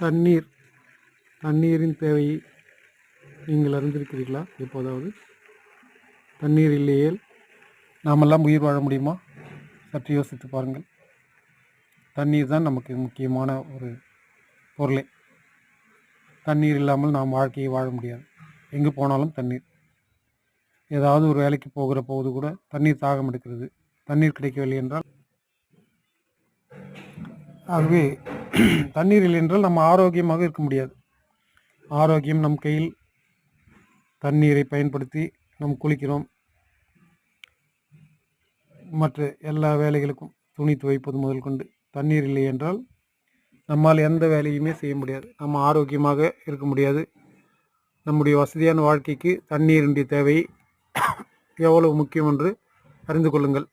தண்ணீர் தண்ணீரின் தேவையை நீங்கள் அறிந்திருக்கிறீர்களா? எப்போதாவது? தண்ணீர் இல்லையேல் நாமெல்லாம் உயிர் வாழ முடியுமா? சற்று யோசித்து பாருங்கள். தண்ணீர் தான் நமக்கு முக்கியமான ஒரு பொருளே. தண்ணீர் இல்லாமல் நாம் வாழ்க்கையை வாழ முடியாது. எங்கே போனாலும் தண்ணீர். ஏதாவது ஒரு வேலைக்கு போகிற போது கூட தண்ணீர் தாகம் எடுக்கிறது. தண்ணீர் கிடைக்கவில்லை என்றால் ஆகவே தண்ணீர் இல்லை என்றால் நம்ம ஆரோக்கியமாக இருக்க முடியாது. ஆரோக்கியம் நம் கையில். தண்ணீரை பயன்படுத்தி நாம் குளிக்கிறோம். மற்ற எல்லா வேலைகளுக்கும் துணி துவைப்பது முதல் கொண்டு தண்ணீர் இல்லை என்றால் நம்மால் எந்த வேலையுமே செய்ய முடியாது. நம்ம ஆரோக்கியமாக இருக்க முடியாது. நம்முடைய வசதியான வாழ்க்கைக்கு தண்ணீரினுடைய தேவை. எவ்வளவு முக்கியம் என்று அறிந்து கொள்ளுங்கள்.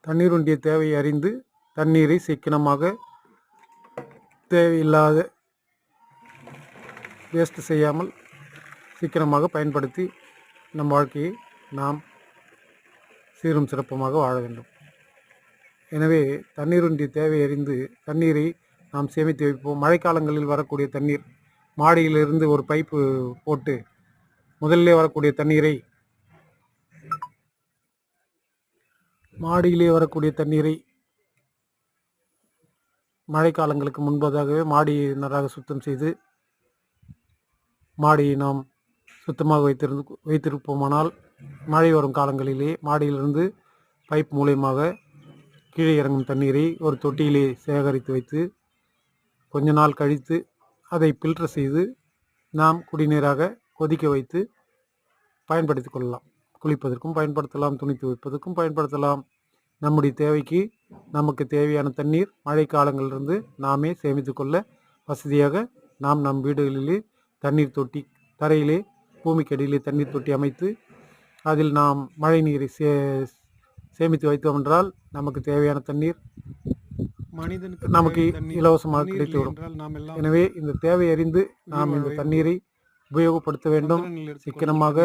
தண்ணீருடைய தேவையை அறிந்து தண்ணீரை சிக்கனமாக தேவையில்லாத வேஸ்ட் செய்யாமல் சீக்கிரமாக பயன்படுத்தி நம் வாழ்க்கையை நாம் சீரும் சிறப்புமாக வாழ வேண்டும். எனவே தண்ணீருடைய தேவை அறிந்து தண்ணீரை நாம் சேமித்து வைப்போம். மழைக்காலங்களில் வரக்கூடிய தண்ணீர் மாடியிலிருந்து ஒரு பைப்பு போட்டு முதல்ல வரக்கூடிய தண்ணீரை மாடியிலே வரக்கூடிய தண்ணீரை மழைக்காலங்களுக்கு முன்பதாகவே மாடியை நன்றாக சுத்தம் செய்து மாடியை நாம் சுத்தமாக வைத்திருந்து வைத்திருப்போமானால் மழை வரும் காலங்களிலே மாடியிலிருந்து பைப் மூலயமாக கீழே இறங்கும் தண்ணீரை ஒரு தொட்டியிலே சேகரித்து வைத்து கொஞ்ச நாள் கழித்து அதை ஃபில்டர் செய்து நாம் குடிநீராக கொதிக்க வைத்து பயன்படுத்தி கொள்ளலாம். குளிப்பதற்கும் பயன்படுத்தலாம் துணி துவைப்பதற்கும் பயன்படுத்தலாம். நம்முடைய தேவைக்கு நமக்கு தேவையான தண்ணீர் மழை காலங்களிலிருந்து நாமே சேமித்து கொள்ள வசதியாக நாம் நம் வீடுகளிலே தண்ணீர் தொட்டி தரையிலே பூமிக்கடியிலே தண்ணீர் தொட்டி அமைத்து அதில் நாம் மழை நீரை சே சேமித்து வைத்தோம் என்றால் நமக்கு தேவையான தண்ணீர் மனிதனுக்கு நமக்கு. இலவசமாக கிடைத்துவிடும் எனவே இந்த தேவை அறிந்து நாம் இந்த தண்ணீரை உபயோகப்படுத்த வேண்டும் சிக்கனமாக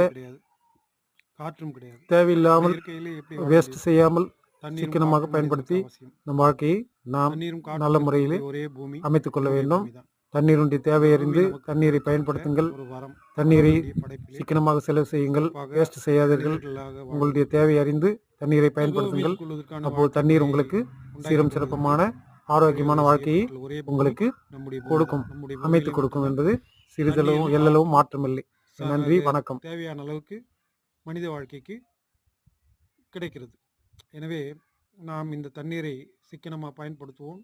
காற்றும் கிடையாது தேவையில்லாமல் வேஸ்ட்? செய்யாமல் சிக்கனமாக பயன்படுத்தி. நம் வாழ்க்கையை நாம் நல்ல முறையிலே அமைத்துக் கொள்ள வேண்டும். தண்ணீருடைய தேவை அறிந்து தண்ணீரை பயன்படுத்துங்கள். தண்ணீரை சிக்கனமாக செலவு செய்யுங்கள். வேஸ்ட் செய்யாதீர்கள். உங்களுடைய தேவை அறிந்து தண்ணீரை பயன்படுத்துங்கள். அப்போது தண்ணீர் உங்களுக்கு சீரும் சிறப்புமான ஆரோக்கியமான வாழ்க்கையை உங்களுக்கு கொடுக்கும். அமைத்து கொடுக்கும் என்பது சிறிதளவும் எல்லளவும் மாற்றமில்லை. நன்றி வணக்கம். தேவையான அளவுக்கு மனித வாழ்க்கைக்கு கிடைக்கிறது. எனவே நாம் இந்த தண்ணீரை சிக்கனமாக பயன்படுத்துவோம்.